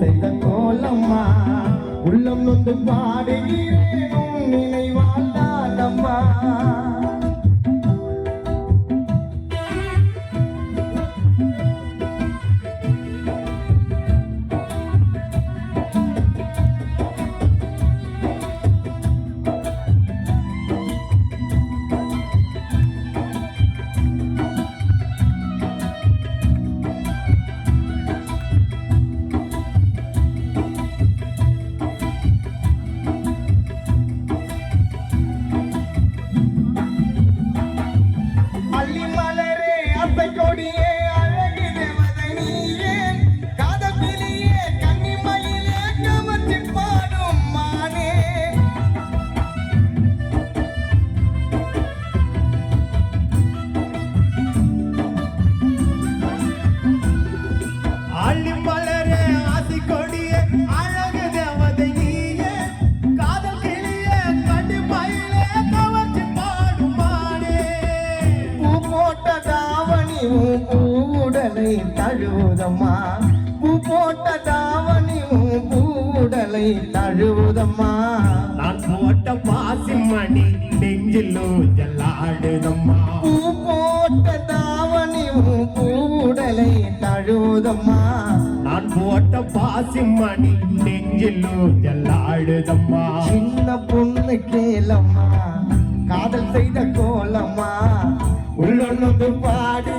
செய்த கோலம்மா. உள்ளம் நொந்து பாடுகிற பூவுடலை தழுவுதம்மா. பூ போட்ட தாவணி உன் பூவுடலை தழுவுதம்மா. நான் போட்ட பாசி மணி நெஞ்சில் ஊஞ்சலாடுதம்மா பூ போட்ட தாவணி உன் பூவுடலை தழுவுதம்மா. நான் போட்ட பாசி மணி நெஞ்சில் ஊஞ்சலாடுதம்மா சின்ன பொண்ணு கேளம்மா காதல் செய்த கோலம்மா. உள்ளொன்னு பாடுகிறேன்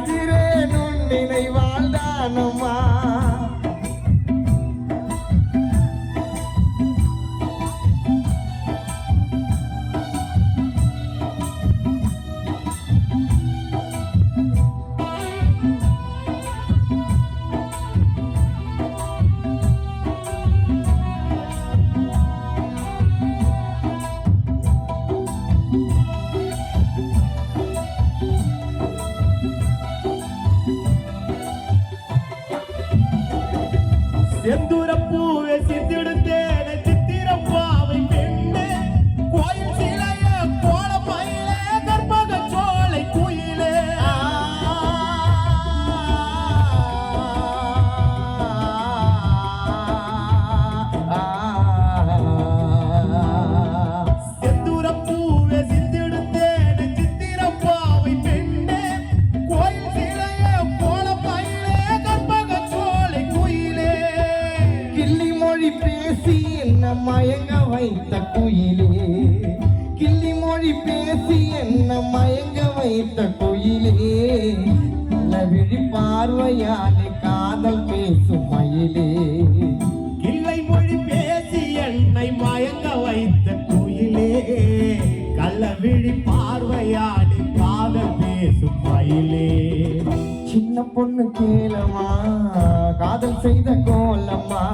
மயங்க வைத்த குயிலே. கிள்ளி மொழி பேசி என்ன மயங்க வைத்த குயிலே. நல்ல விழி பார்வையாலே காதல் பேசும் மயிலே. கிள்ளை மொழி பேசி என்னை மயங்க வைத்த குயிலே. கள்ள விழி பார்வையாலே காதல் பேசும் மயிலே. சின்ன பொண்ணு கேளமா காதல் செய்த கோலம்மா.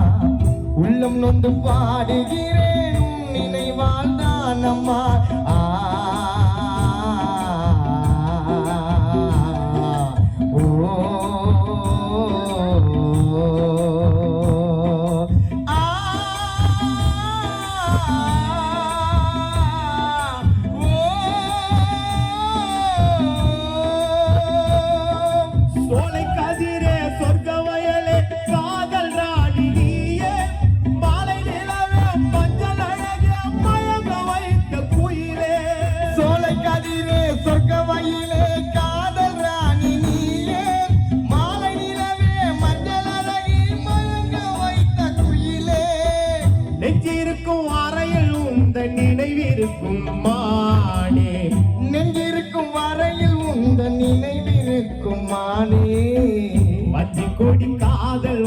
உள்ளம் நொந்து பாடுகிறேன். நினைவால் தான் அம்மா கதிரே சொர்க்க வயிலே காதல் ராணி நீயே. மாலை நிலவே மஞ்சள் அழகி மயங்க வைத்த குயிலே. நெஞ்சிருக்கும் அறையில் உந்த நினைவிருக்கும் மானே. நெஞ்சிருக்கும் வரையில் உந்த நினைவிருக்கும் மானே. வஞ்சி கொடி காதல்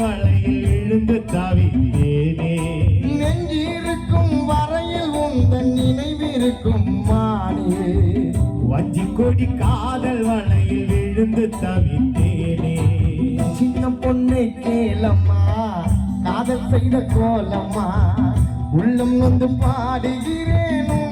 விழுந்து தவித்தேனே. நெஞ்சிருக்கும் வரையில் உந்த நினைவிருக்கும் வஞ்சி கொடி காதல் வலையில் விழுந்து தவித்தேனே. சின்ன பொண்ணை கேளம்மா காதல் செய்த கோலம்மா. உள்ளம் வந்து பாடுகிறேன்